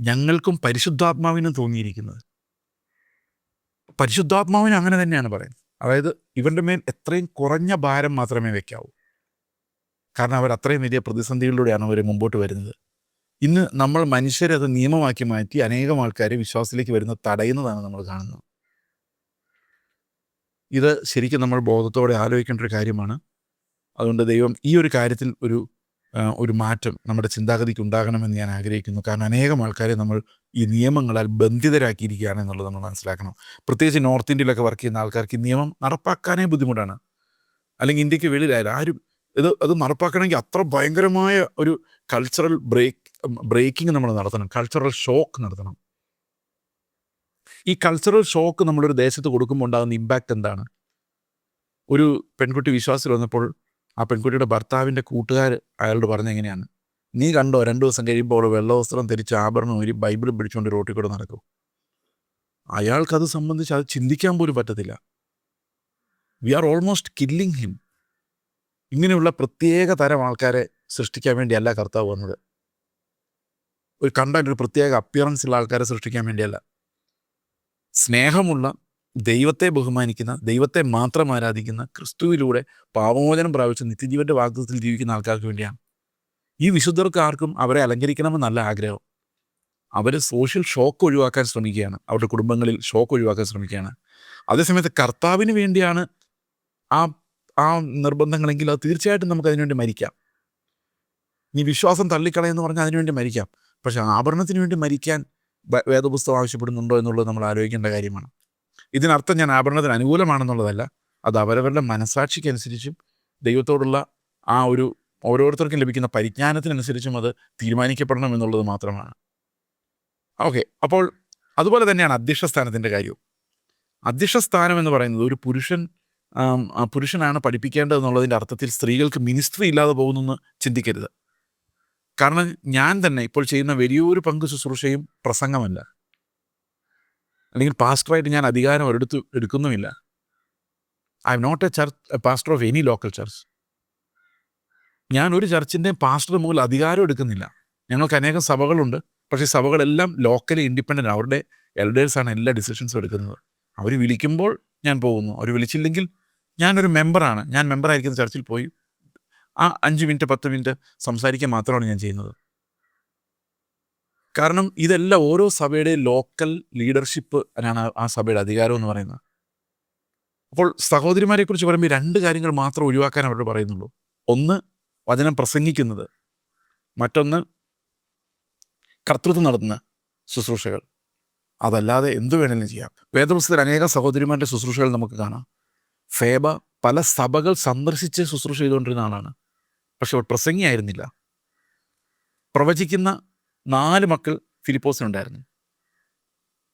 ഞങ്ങൾക്കും പരിശുദ്ധാത്മാവിനും തോന്നിയിരിക്കുന്നത്. പരിശുദ്ധാത്മാവിന് അങ്ങനെ തന്നെയാണ് പറയുന്നത്. അതായത് ഇവരുടെ മേൽ എത്രയും കുറഞ്ഞ ഭാരം മാത്രമേ വെക്കാവൂ. കാരണം അവർ അത്രയും വലിയ പ്രതിസന്ധികളിലൂടെയാണ് അവർ മുമ്പോട്ട് വരുന്നത്. ഇന്ന് നമ്മൾ മനുഷ്യരത് നിയമമാക്കി മാറ്റി അനേകം ആൾക്കാരെ വിശ്വാസത്തിലേക്ക് വരുന്ന തടയുന്നതാണ് നമ്മൾ കാണുന്നത്. ഇത് ശരിക്കും നമ്മൾ ബോധത്തോടെ ആലോചിക്കേണ്ട ഒരു കാര്യമാണ്. അതുകൊണ്ട് ദൈവം ഈ ഒരു കാര്യത്തിൽ ഒരു ഒരു മാറ്റം നമ്മുടെ ചിന്താഗതിക്ക് ഉണ്ടാകണമെന്ന് ഞാൻ ആഗ്രഹിക്കുന്നു. കാരണം അനേകം ആൾക്കാരെ നമ്മൾ ഈ നിയമങ്ങളാൽ ബന്ധിതരാക്കിയിരിക്കുകയാണ് എന്നുള്ളത് നമ്മൾ മനസ്സിലാക്കണം. പ്രത്യേകിച്ച് നോർത്ത് ഇന്ത്യയിലൊക്കെ വർക്ക് ചെയ്യുന്ന ആൾക്കാർക്ക് ഈ നിയമം നടപ്പാക്കാനേ ബുദ്ധിമുട്ടാണ്. അല്ലെങ്കിൽ ഇന്ത്യയ്ക്ക് വെളിയിലായാലും ആരും ഇത് അത് നടപ്പാക്കണമെങ്കിൽ അത്ര ഭയങ്കരമായ ഒരു കൾച്ചറൽ ബ്രേക്ക് ബ്രേക്കിംഗ് നമ്മൾ നടത്തണം. കൾച്ചറൽ ഷോക്ക് നടത്തണം. ഈ കൾച്ചറൽ ഷോക്ക് നമ്മളൊരു ദേശത്ത് കൊടുക്കുമ്പോൾ ഉണ്ടാകുന്ന ഇമ്പാക്റ്റ് എന്താണ്? ഒരു പെൺകുട്ടി വിശ്വാസത്തിൽ വന്നപ്പോൾ ആ പെൺകുട്ടിയുടെ ഭർത്താവിന്റെ കൂട്ടുകാർ അയാളോട് പറഞ്ഞ എങ്ങനെയാണ്? നീ കണ്ടോ രണ്ടു ദിവസം കഴിയുമ്പോൾ അവൾ വെള്ളവസ്ത്രം ധരിച്ച് ആഭരണം ഒരു ബൈബിൾ പിടിച്ചുകൊണ്ട് റോട്ടിൽ കൂടെ നടക്കും. അയാൾക്കത് സംബന്ധിച്ച് അത് ചിന്തിക്കാൻ പോലും പറ്റത്തില്ല. We are almost killing him. ഇങ്ങനെയുള്ള പ്രത്യേക തരം ആൾക്കാരെ സൃഷ്ടിക്കാൻ വേണ്ടിയല്ല കർത്താവ് വന്നത്. ഒരു കണ്ടാൽ ഒരു പ്രത്യേക അപ്പിയറൻസ് ഉള്ള ആൾക്കാരെ സൃഷ്ടിക്കാൻ വേണ്ടിയല്ല. സ്നേഹമുള്ള ദൈവത്തെ ബഹുമാനിക്കുന്ന ദൈവത്തെ മാത്രം ആരാധിക്കുന്ന ക്രിസ്തുവിലൂടെ പാപമോചനം പ്രാപിച്ച നിത്യജീവന്റെ വാഗ്ദത്തിൽ ജീവിക്കുന്ന ആൾക്കാർക്ക് വേണ്ടിയാണ്. ഈ വിശുദ്ധർക്ക് ആർക്കും അവരെ അലങ്കരിക്കണമെന്നല്ല ആഗ്രഹം. അവർ സോഷ്യൽ ഷോക്ക് ഒഴിവാക്കാൻ ശ്രമിക്കുകയാണ്. അവരുടെ കുടുംബങ്ങളിൽ ഷോക്ക് ഒഴിവാക്കാൻ ശ്രമിക്കുകയാണ്. അതേസമയത്ത് കർത്താവിന് വേണ്ടിയാണ് ആ ആ നിർബന്ധങ്ങളെങ്കിൽ അത് തീർച്ചയായിട്ടും നമുക്ക് അതിനുവേണ്ടി മരിക്കാം. നീ വിശ്വാസം തള്ളിക്കളയെന്ന് പറഞ്ഞാൽ അതിനുവേണ്ടി മരിക്കാം. പക്ഷെ ആഭരണത്തിന് വേണ്ടി മരിക്കാൻ വേദപുസ്തകം ആവശ്യപ്പെടുന്നുണ്ടോ എന്നുള്ളത് നമ്മൾ ആലോചിക്കേണ്ട കാര്യമാണ്. ഇതിനർത്ഥം ഞാൻ ആഭരണത്തിന് അനുകൂലമാണെന്നുള്ളതല്ല. അത് അവരവരുടെ മനസാക്ഷിക്കനുസരിച്ചും ദൈവത്തോടുള്ള ആ ഒരു ഓരോരുത്തർക്കും ലഭിക്കുന്ന പരിജ്ഞാനത്തിനനുസരിച്ചും അത് തീരുമാനിക്കപ്പെടണം എന്നുള്ളത് മാത്രമാണ്. ഓക്കെ അപ്പോൾ അതുപോലെ തന്നെയാണ് അധ്യക്ഷ സ്ഥാനത്തിന്റെ കാര്യവും. അധ്യക്ഷ സ്ഥാനം എന്ന് പറയുന്നത് ഒരു പുരുഷൻ പുരുഷനാണ് പഠിപ്പിക്കേണ്ടത് എന്നുള്ളതിന്റെ അർത്ഥത്തിൽ സ്ത്രീകൾക്ക് മിനിസ്ട്രി ഇല്ലാതെ പോകുന്നെന്ന് ചിന്തിക്കരുത്. കാരണം ഞാൻ തന്നെ ഇപ്പോൾ ചെയ്യുന്ന വലിയൊരു പങ്ക് ശുശ്രൂഷയും പ്രസംഗമല്ല. അല്ലെങ്കിൽ പാസ്റ്ററായിട്ട് ഞാൻ അധികാരം ഒരിടത്ത് എടുക്കുന്നുമില്ല. I'm not a church pastor of any local church ഞാൻ ഒരു ചർച്ചിന്റെ പാസ്റ്റർ മുകളിൽ അധികാരം എടുക്കുന്നില്ല. ഞങ്ങൾക്ക് അനേകം സഭകളുണ്ട്. പക്ഷേ സഭകളെല്ലാം ലോക്കലി ഇൻഡിപെൻഡന്റ് അവരുടെ എൽഡേഴ്സാണ് എല്ലാ ഡിസിഷൻസും എടുക്കുന്നത്. അവർ വിളിക്കുമ്പോൾ ഞാൻ പോകുന്നു. അവർ വിളിച്ചില്ലെങ്കിൽ ഞാനൊരു മെമ്പറാണ് ഞാൻ മെമ്പറായിരിക്കുന്ന ചർച്ചിൽ പോയി ആ അഞ്ച് മിനിറ്റ് പത്ത് മിനിറ്റ് സംസാരിക്കാൻ മാത്രമാണ് ഞാൻ ചെയ്യുന്നത്. കാരണം ഇതെല്ലാം ഓരോ സഭയുടെ ലോക്കൽ ലീഡർഷിപ്പ് ആണ് ആ സഭയുടെ അധികാരം എന്ന് പറയുന്നത്. അപ്പോൾ സഹോദരിമാരെ കുറിച്ച് പറയുമ്പോൾ രണ്ട് കാര്യങ്ങൾ മാത്രം ഒഴിവാക്കാൻ അവരോട് പറയുന്നുള്ളൂ. ഒന്ന് വചനം പ്രസംഗിക്കുന്നത്. മറ്റൊന്ന് കർത്തൃത്വം നടത്തുന്ന ശുശ്രൂഷകൾ. അതല്ലാതെ എന്തു വേണമെങ്കിലും ചെയ്യാം. വേദപുസ്തകത്തിൽ അനേകം സഹോദരിമാരുടെ ശുശ്രൂഷകൾ നമുക്ക് കാണാം. ഫേബ പല സഭകൾ സന്ദർശിച്ച് ശുശ്രൂഷ ചെയ്തുകൊണ്ടിരുന്ന ആളാണ്. പക്ഷെ അവർ പ്രസംഗിയായിരുന്നില്ല. പ്രവചിക്കുന്ന നാല് മക്കൾ ഫിലിപ്പോസിനുണ്ടായിരുന്നു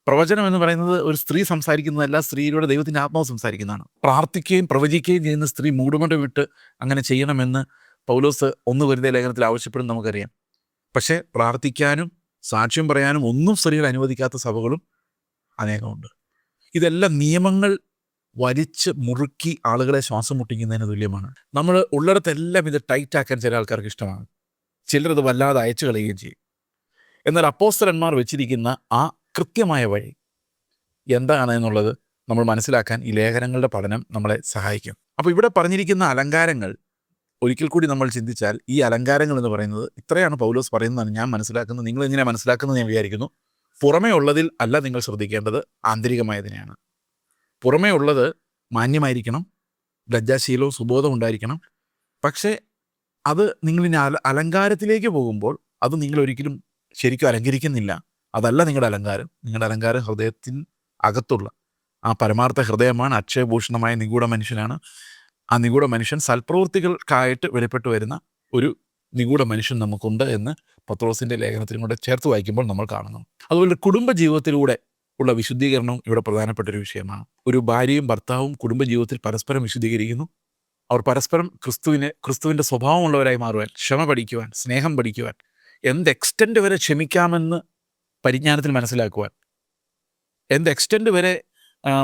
പ്രവചനം എന്ന് പറയുന്നത് ഒരു സ്ത്രീ സംസാരിക്കുന്നതല്ല സ്ത്രീയിലൂടെ ദൈവത്തിന്റെ ആത്മാവ് സംസാരിക്കുന്നതാണ്. പ്രാർത്ഥിക്കുകയും പ്രവചിക്കുകയും ചെയ്യുന്ന സ്ത്രീ മൂടുമുട വിട്ട് അങ്ങനെ ചെയ്യണമെന്ന് പൗലോസ് ഒന്ന് വെറുതെ ലേഖനത്തിൽ ആവശ്യപ്പെടും നമുക്കറിയാം. പക്ഷേ പ്രാർത്ഥിക്കാനും സാക്ഷ്യം പറയാനും ഒന്നും സ്ത്രീകൾ അനുവദിക്കാത്ത സഭകളും അനേകമുണ്ട്. ഇതെല്ലാം നിയമങ്ങൾ വലിച്ച് മുറുക്കി ആളുകളെ ശ്വാസം മുട്ടിക്കുന്നതിന് തുല്യമാണ്. നമ്മൾ ഉള്ളിടത്തെല്ലാം ഇത് ടൈറ്റ് ആക്കാൻ ചില ആൾക്കാർക്ക് ഇഷ്ടമാണ്. ചിലരത് വല്ലാതെ അയച്ചു കളയുകയും ചെയ്യും. എന്നാൽ അപ്പോസ്തലന്മാർ വെച്ചിരിക്കുന്ന ആ കൃത്യമായ വഴി എന്താണ് എന്നുള്ളത് നമ്മൾ മനസ്സിലാക്കാൻ ഈ ലേഖനങ്ങളുടെ പഠനം നമ്മളെ സഹായിക്കും. അപ്പോൾ ഇവിടെ പറഞ്ഞിരിക്കുന്ന അലങ്കാരങ്ങൾ ഒരിക്കൽ കൂടി നമ്മൾ ചിന്തിച്ചാൽ ഈ അലങ്കാരങ്ങൾ എന്ന് പറയുന്നത് ഇത്രയാണ് പൗലോസ് പറയുന്നതാണ് ഞാൻ മനസ്സിലാക്കുന്നത് നിങ്ങൾ എങ്ങനെ മനസ്സിലാക്കുന്നത് ഞാൻ വിചാരിക്കുന്നു. പുറമേ ഉള്ളതിൽ അല്ല നിങ്ങൾ ശ്രദ്ധിക്കേണ്ടത് ആന്തരികമായതിനെയാണ് പുറമേ ഉള്ളത് മാന്യമായിരിക്കണം ലജ്ജാശീലവും സുബോധവും ഉണ്ടായിരിക്കണം. പക്ഷേ അത് നിങ്ങളിനി അല അലങ്കാരത്തിലേക്ക് പോകുമ്പോൾ അത് നിങ്ങൾ ഒരിക്കലും ശരിക്കും അലങ്കരിക്കുന്നില്ല. അതല്ല നിങ്ങളുടെ അലങ്കാരം. നിങ്ങളുടെ അലങ്കാരം ഹൃദയത്തിൽ അകത്തുള്ള. ആ പരമാർത്ഥ ഹൃദയമാണ് അക്ഷയഭൂഷണമായ നിഗൂഢ മനുഷ്യനാണ്. ആ നിഗൂഢ മനുഷ്യൻ സൽപ്രവൃത്തികൾക്കായിട്ട് വെളിപ്പെട്ടു വരുന്ന ഒരു നിഗൂഢ മനുഷ്യൻ നമുക്കുണ്ട് എന്ന് പത്രോസിന്റെ ലേഖനത്തിനും കൂടെ ചേർത്ത് വായിക്കുമ്പോൾ നമ്മൾ കാണുന്നു. അതുപോലെ കുടുംബ ജീവിതത്തിലൂടെ ഉള്ള വിശുദ്ധീകരണവും ഇവിടെ പ്രധാനപ്പെട്ട ഒരു വിഷയമാണ്. ഒരു ഭാര്യയും ഭർത്താവും കുടുംബ ജീവിതത്തിൽ പരസ്പരം വിശുദ്ധീകരിക്കുന്നു. അവർ പരസ്പരം ക്രിസ്തുവിനെ ക്രിസ്തുവിന്റെ സ്വഭാവമുള്ളവരായി മാറുവാൻ ക്ഷമ പഠിക്കുവാൻ സ്നേഹം പഠിക്കുവാൻ എന്ത് എക്സ്റ്റെൻഡ് വരെ ക്ഷമിക്കാമെന്ന് പരിജ്ഞാനത്തിൽ മനസ്സിലാക്കുവാൻ. എന്ത് എക്സ്റ്റെൻഡ് വരെ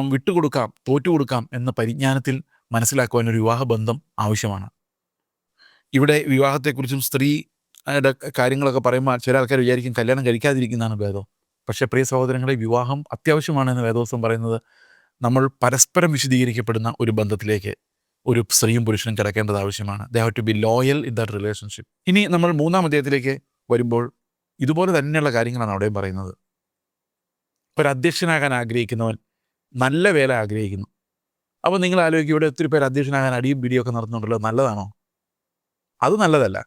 വിട്ടുകൊടുക്കാം തോറ്റുകൊടുക്കാം എന്ന പരിജ്ഞാനത്തിൽ മനസ്സിലാക്കുവാൻ ഒരു വിവാഹബന്ധം ആവശ്യമാണ്. ഇവിടെ വിവാഹത്തെക്കുറിച്ചും സ്ത്രീ കാര്യങ്ങളൊക്കെ പറയുമ്പോൾ ചില ആൾക്കാർ വിചാരിക്കും കല്യാണം കഴിക്കാതിരിക്കുന്നതാണ് ഭേദം പക്ഷേ പ്രിയ സഹോദരങ്ങളെ വിവാഹം അത്യാവശ്യമാണെന്ന് വേദോസം പറയുന്നത് നമ്മൾ പരസ്പരം വിശദീകരിക്കപ്പെടുന്ന ഒരു ബന്ധത്തിലേക്ക് ഒരു സ്ത്രീയും പുരുഷനും കിടക്കേണ്ടത് ആവശ്യമാണ്. They have to be loyal in that relationship ഇനി നമ്മൾ മൂന്നാം അധ്യായത്തിലേക്ക് വരുമ്പോൾ ഇതുപോലെ തന്നെയുള്ള കാര്യങ്ങളാണ് അവിടെയും പറയുന്നത്. ഒരു അധ്യക്ഷനാകാൻ ആഗ്രഹിക്കുന്നവൻ നല്ല വേല ആഗ്രഹിക്കുന്നു. അപ്പോൾ നിങ്ങൾ ആലോചിക്കും ഇവിടെ ഒത്തിരി പേര് അധ്യക്ഷനാകാൻ അടിയും ഒക്കെ നടത്തുന്നുണ്ടല്ലോ നല്ലതാണോ? അത് നല്ലതല്ല.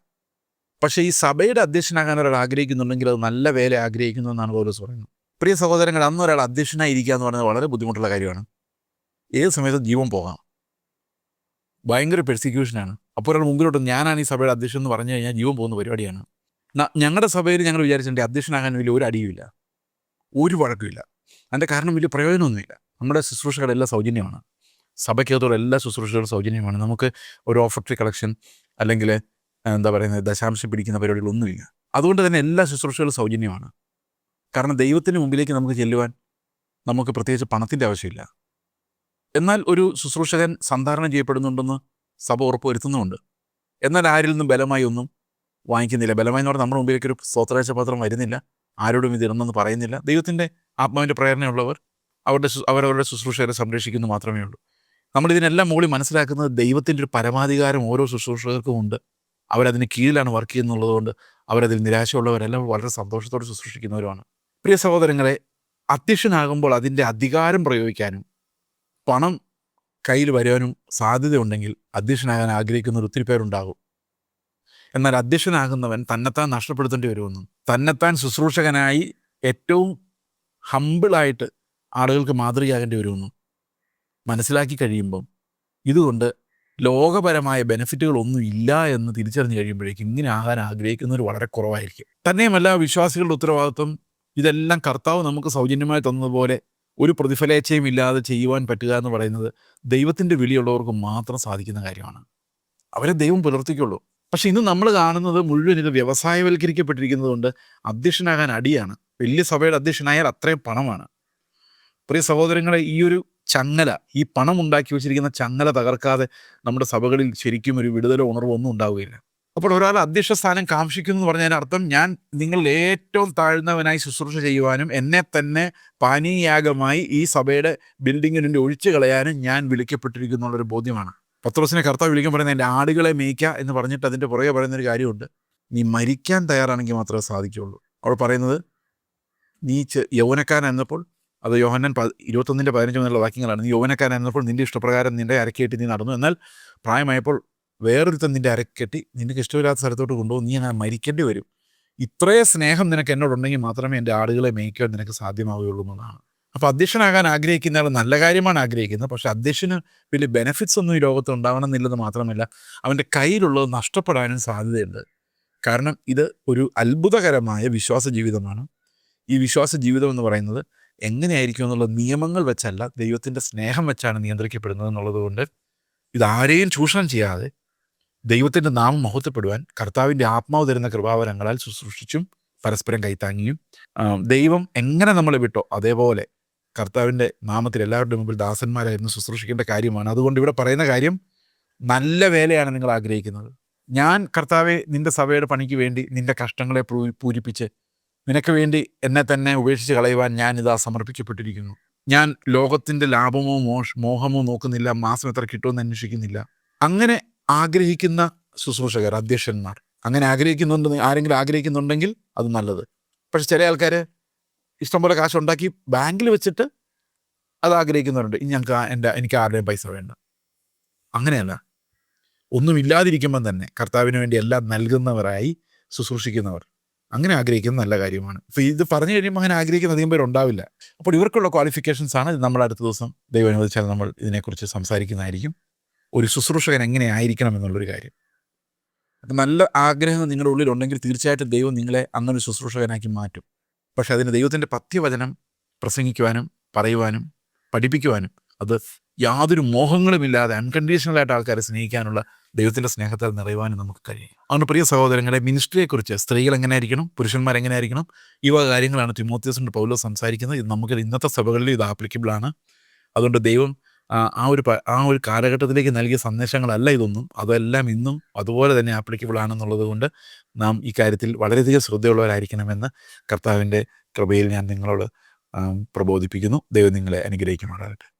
പക്ഷേ ഈ സഭയുടെ അധ്യക്ഷനാകാൻ ഒരാൾ ആഗ്രഹിക്കുന്നുണ്ടെങ്കിൽ അത് നല്ല വേല ആഗ്രഹിക്കുന്നു എന്നാണ് പോലീസ് പറയുന്നത്. പ്രിയ സഹോദരങ്ങൾ അന്ന് ഒരാൾ അധ്യക്ഷനായി ഇരിക്കുക എന്ന് പറയുന്നത് വളരെ ബുദ്ധിമുട്ടുള്ള കാര്യമാണ്. ഏത് സമയത്തും ജീവൻ പോകാം. ഭയങ്കര പെർസിക്യൂഷനാണ് അപ്പോൾ ഒരാൾ മുമ്പിലോട്ട് ഞാനാണ് ഈ സഭയുടെ അധ്യക്ഷൻ എന്ന് പറഞ്ഞു കഴിഞ്ഞാൽ ജീവൻ പോകുന്ന പരിപാടിയാണ്. ഞങ്ങളുടെ സഭയിൽ ഞങ്ങൾ വിചാരിച്ചിട്ടുണ്ട് അധ്യക്ഷനാകാൻ വലിയ ഒരു അടിയുമില്ല. ഒരു വഴക്കുമില്ല. അതിന്റെ കാരണം വലിയ പ്രയോജനമൊന്നുമില്ല. നമ്മുടെ ശുശ്രൂഷകളെല്ലാം സൗജന്യമാണ്. സഭയ്ക്കകത്തുള്ള എല്ലാ ശുശ്രൂഷകളും സൗജന്യമാണ്. നമുക്ക് ഒരു ഓഫക്ടറി കളക്ഷൻ അല്ലെങ്കിൽ എന്താ പറയുന്നത് ദശാംശം പിടിക്കുന്ന പരിപാടികളൊന്നുമില്ല അതുകൊണ്ട് തന്നെ എല്ലാ ശുശ്രൂഷകളും സൗജന്യമാണ്. കാരണം ദൈവത്തിന് മുമ്പിലേക്ക് നമുക്ക് ചെല്ലുവാൻ നമുക്ക് പ്രത്യേകിച്ച് പണത്തിന്റെ ആവശ്യമില്ല. എന്നാൽ ഒരു ശുശ്രൂഷകൻ സന്ധാരണം ചെയ്യപ്പെടുന്നുണ്ടെന്ന് സഭ ഉറപ്പുവരുത്തുന്നുമുണ്ട് എന്നാൽ ആരിൽ നിന്നും ബലമായി ഒന്നും വാങ്ങിക്കുന്നില്ല. ബലമായി പറഞ്ഞാൽ നമ്മുടെ മുമ്പിലേക്ക് ഒരു സ്വത്രാഴ്ച പത്രം വരുന്നില്ല. ആരോടും ഇത് ഇറന്നെന്ന് പറയുന്നില്ല. ദൈവത്തിന്റെ ആത്മാവിന്റെ പ്രേരണയുള്ളവർ അവരുടെ അവരവരുടെ ശുശ്രൂഷകരെ സംരക്ഷിക്കുന്നു മാത്രമേ ഉള്ളൂ. നമ്മൾ ഇതിനെല്ലാം മുകളിൽ മനസ്സിലാക്കുന്നത് ദൈവത്തിന്റെ ഒരു പരമാധികാരം ഓരോ ശുശ്രൂഷകർക്കും ഉണ്ട്. അവരതിന് കീഴിലാണ് വർക്ക് ചെയ്യുന്നുള്ളതുകൊണ്ട് അവരതിൽ നിരാശയുള്ളവരെല്ലാം വളരെ സന്തോഷത്തോടെ ശുശ്രൂഷിക്കുന്നവരുമാണ്. പ്രിയ സഹോദരങ്ങളെ അധ്യക്ഷനാകുമ്പോൾ അതിന്റെ അധികാരം പ്രയോഗിക്കാനും പണം കയ്യിൽ വരുവാനും സാധ്യതയുണ്ടെങ്കിൽ അധ്യക്ഷനാകാൻ ആഗ്രഹിക്കുന്ന ഒത്തിരി പേരുണ്ടാകും. എന്നാൽ അധ്യക്ഷനാകുന്നവൻ തന്നെത്താൻ നഷ്ടപ്പെടുത്തേണ്ടി വരുമെന്നും. തന്നെത്താൻ ശുശ്രൂഷകനായി ഏറ്റവും ഹമ്പിളായിട്ട് ആളുകൾക്ക് മാതൃകയാകേണ്ടി വരുമെന്നും മനസ്സിലാക്കി കഴിയുമ്പം ഇതുകൊണ്ട് ലോകപരമായ ബെനിഫിറ്റുകളൊന്നും ഇല്ല എന്ന് തിരിച്ചറിഞ്ഞ് കഴിയുമ്പോഴേക്കും ഇങ്ങനെ ആകാൻ ആഗ്രഹിക്കുന്നവർ വളരെ കുറവായിരിക്കും. തന്നെയുമല്ല വിശ്വാസികളുടെ ഉത്തരവാദിത്വം. ഇതെല്ലാം കർത്താവ് നമുക്ക് സൗജന്യമായി തന്നതുപോലെ ഒരു പ്രതിഫലേച്ഛയും ഇല്ലാതെ ചെയ്യുവാൻ പറ്റുക എന്ന് പറയുന്നത് ദൈവത്തിന്റെ വിളിയുള്ളവർക്ക് മാത്രം സാധിക്കുന്ന കാര്യമാണ്. അവരെ ദൈവം പുലർത്തിക്കുള്ളൂ. പക്ഷെ ഇന്ന് നമ്മൾ കാണുന്നത് മുഴുവൻ ഇത് വ്യവസായവൽക്കരിക്കപ്പെട്ടിരിക്കുന്നതുകൊണ്ട് അധ്യക്ഷനാകാൻ അടിയാണ്. വലിയ സഭയുടെ അധ്യക്ഷനായാൽ അത്രയും പണമാണ്. പ്രിയ സഹോദരങ്ങളെ ഈ ഒരു ചങ്ങല ഈ പണം ഉണ്ടാക്കി വെച്ചിരിക്കുന്ന ചങ്ങല തകർക്കാതെ നമ്മുടെ സഭകളിൽ ശരിക്കും ഒരു വിടുതലോ ഉണർവോ ഒന്നും ഉണ്ടാവുകയില്ല. അപ്പോൾ ഒരാൾ അധ്യക്ഷ സ്ഥാനം കാക്ഷിക്കുന്നു എന്ന് പറഞ്ഞതിന് അർത്ഥം ഞാൻ നിങ്ങളിൽ ഏറ്റവും താഴ്ന്നവനായി ശുശ്രൂഷ ചെയ്യുവാനും എന്നെ തന്നെ പാനീയാഗമായി ഈ സഭയുടെ ബിൽഡിങ്ങിനുണ്ടി ഒഴിച്ചു കളയാനും ഞാൻ വിളിക്കപ്പെട്ടിരിക്കുന്നുള്ളൊരു ബോധ്യമാണ്. പത്രോസിനെ കർത്താവ് വിളിക്കാൻ പറയുന്നത് എന്റെ ആടുകളെ മേയ്ക്കുക എന്ന് പറഞ്ഞിട്ട് അതിന്റെ പുറകെ പറയുന്നൊരു കാര്യമുണ്ട്. നീ മരിക്കാൻ തയ്യാറാണെങ്കിൽ മാത്രമേ സാധിക്കുകയുള്ളൂ. അവൾ പറയുന്നത് നീ യൗവനക്കാരനായിരുന്നപ്പോൾ അത് യോഹന്നൻ പ ഇരുപത്തൊന്നിന്റെ പതിനഞ്ച് മുതലുള്ള വാക്യങ്ങളാണ്. നീ യൗവനക്കാരനായിരുന്നപ്പോൾ നിന്റെ ഇഷ്ടപ്രകാരം നിന്റെ അരക്കേട്ടി നീ നടന്നു. എന്നാൽ പ്രായമായപ്പോൾ വേറൊരുത്തൻ നിന്റെ അരക്കെട്ടി നിനക്ക് ഇഷ്ടമില്ലാത്ത സ്ഥലത്തോട്ട് കൊണ്ടുപോകും. നീ അങ്ങനെ മരിക്കേണ്ടി വരും? ഇത്രയും സ്നേഹം നിനക്ക് എന്നോടുണ്ടെങ്കിൽ മാത്രമേ എന്റെ ആടുകളെ മേയ്ക്കുവാൻ നിനക്ക് സാധ്യമാവുകയുള്ളൂ എന്നുള്ളതാണ് അപ്പോൾ അധ്യക്ഷനാകാൻ ആഗ്രഹിക്കുന്ന ആൾ നല്ല കാര്യമാണ് ആഗ്രഹിക്കുന്നത്. പക്ഷേ അധ്യക്ഷന് വലിയ ബെനഫിറ്റ്സ് ഒന്നും ഈ ലോകത്ത് ഉണ്ടാവണമെന്നില്ലെന്ന് മാത്രമല്ല അവന്റെ കയ്യിലുള്ളത് നഷ്ടപ്പെടാനും സാധ്യതയുണ്ട്. കാരണം ഇത് ഒരു അത്ഭുതകരമായ വിശ്വാസ ജീവിതമാണ്. ഈ വിശ്വാസ ജീവിതം എന്ന് പറയുന്നത് എങ്ങനെയായിരിക്കും എന്നുള്ള നിയമങ്ങൾ വെച്ചല്ല ദൈവത്തിന്റെ സ്നേഹം വെച്ചാണ് നിയന്ത്രിക്കപ്പെടുന്നത് എന്നുള്ളത് കൊണ്ട് ഇതാരെയും ചൂഷണം ചെയ്യാതെ ദൈവത്തിന്റെ നാമം മഹത്വപ്പെടുവാൻ കർത്താവിന്റെ ആത്മാവ് തരുന്ന കൃപാവരങ്ങളാൽ ശുശ്രൂഷിച്ചും പരസ്പരം കൈത്താങ്ങിയും ദൈവം എങ്ങനെ നമ്മളെ വിട്ടോ അതേപോലെ കർത്താവിന്റെ നാമത്തിൽ എല്ലാവരുടെ മുമ്പിൽ ദാസന്മാരായിരുന്നു ശുശ്രൂഷിക്കേണ്ട കാര്യമാണ്. അതുകൊണ്ട് ഇവിടെ പറയുന്ന കാര്യം നല്ല വേലയാണ് നിങ്ങൾ ആഗ്രഹിക്കുന്നത്. ഞാൻ കർത്താവെ നിന്റെ സഭയുടെ പണിക്ക് വേണ്ടി നിന്റെ കഷ്ടങ്ങളെ പൂരിപ്പിച്ച് നിനക്ക് വേണ്ടി എന്നെ തന്നെ ഉപേക്ഷിച്ച് കളയുവാൻ ഞാൻ ഇതാ സമർപ്പിക്കപ്പെട്ടിരിക്കുന്നു. ഞാൻ ലോകത്തിന്റെ ലാഭമോ മോഷ മോഹമോ നോക്കുന്നില്ല മാസം എത്ര കിട്ടുമെന്ന് അന്വേഷിക്കുന്നില്ല. അങ്ങനെ ആഗ്രഹിക്കുന്ന ശുശ്രൂഷകർ അധ്യക്ഷന്മാർ അങ്ങനെ ആഗ്രഹിക്കുന്നുണ്ട് ആരെങ്കിലും ആഗ്രഹിക്കുന്നുണ്ടെങ്കിൽ അത് നല്ലത്. പക്ഷെ ചില ആൾക്കാർ ഇഷ്ടംപോലെ കാശ് ഉണ്ടാക്കി ബാങ്കിൽ വെച്ചിട്ട് അത് ആഗ്രഹിക്കുന്നവരുണ്ട്. ഇനി ഞങ്ങൾക്ക് എന്റെ എനിക്ക് ആരുടെയും പൈസ വേണ്ട. അങ്ങനെയല്ല. ഒന്നുമില്ലാതിരിക്കുമ്പം തന്നെ കർത്താവിന് വേണ്ടി എല്ലാം നൽകുന്നവരായി ശുശ്രൂഷിക്കുന്നവർ അങ്ങനെ ആഗ്രഹിക്കുന്നത് നല്ല കാര്യമാണ്. ഇപ്പൊ ഇത് പറഞ്ഞു കഴിയുമ്പോൾ അങ്ങനെ ആഗ്രഹിക്കുന്ന അധികം പേര് ഉണ്ടാവില്ല. അപ്പോൾ ഇവർക്കുള്ള ക്വാളിഫിക്കേഷൻസ് ആണ് നമ്മൾ അടുത്ത ദിവസം ദൈവം അനുവദിച്ചാൽ നമ്മൾ ഇതിനെക്കുറിച്ച് സംസാരിക്കുന്നതായിരിക്കും. ഒരു ശുശ്രൂഷകൻ എങ്ങനെ ആയിരിക്കണം എന്നുള്ളൊരു കാര്യം. നല്ല ആഗ്രഹം നിങ്ങളുടെ ഉള്ളിലുണ്ടെങ്കിൽ തീർച്ചയായിട്ടും ദൈവം നിങ്ങളെ അങ്ങനെ ശുശ്രൂഷകനാക്കി മാറ്റും. പക്ഷെ അതിന് ദൈവത്തിന്റെ പത്യവചനം പ്രസംഗിക്കുവാനും പറയുവാനും പഠിപ്പിക്കുവാനും അത് യാതൊരു മോഹങ്ങളുമില്ലാതെ അൺകണ്ടീഷണലായിട്ട് ആൾക്കാരെ സ്നേഹിക്കാനുള്ള ദൈവത്തിന്റെ സ്നേഹത്താൽ നിറയുവാനും നമുക്ക് കഴിയും. അതുകൊണ്ട് പ്രിയ സഹോദരങ്ങളുടെ മിനിസ്ട്രിയെക്കുറിച്ച് സ്ത്രീകൾ എങ്ങനെ ആയിരിക്കണം പുരുഷന്മാർ എങ്ങനെ ആയിരിക്കണം വക കാര്യങ്ങളാണ് തിമോത്യോസിന്റെ പൗലോ സംസാരിക്കുന്നത്. ഇത് നമുക്ക് ഇന്നത്തെ സഭകളിൽ ഇത് ആപ്ലിക്കബിൾ ആണ്. അതുകൊണ്ട് ദൈവം ആ ഒരു ആ ഒരു കാലഘട്ടത്തിലേക്ക് നൽകിയ സന്ദേശങ്ങളല്ല ഇതൊന്നും. അതെല്ലാം ഇന്നും അതുപോലെ തന്നെ ആപ്ലിക്കബിൾ ആണെന്നുള്ളത് കൊണ്ട് നാം ഈ കാര്യത്തിൽ വളരെയധികം ശ്രദ്ധയുള്ളവരായിരിക്കണമെന്ന് കർത്താവിന്റെ കൃപയിൽ ഞാൻ നിങ്ങളോട് പ്രബോധിപ്പിക്കുന്നു. ദൈവം നിങ്ങളെ അനുഗ്രഹിക്കുമാറാകട്ടെ.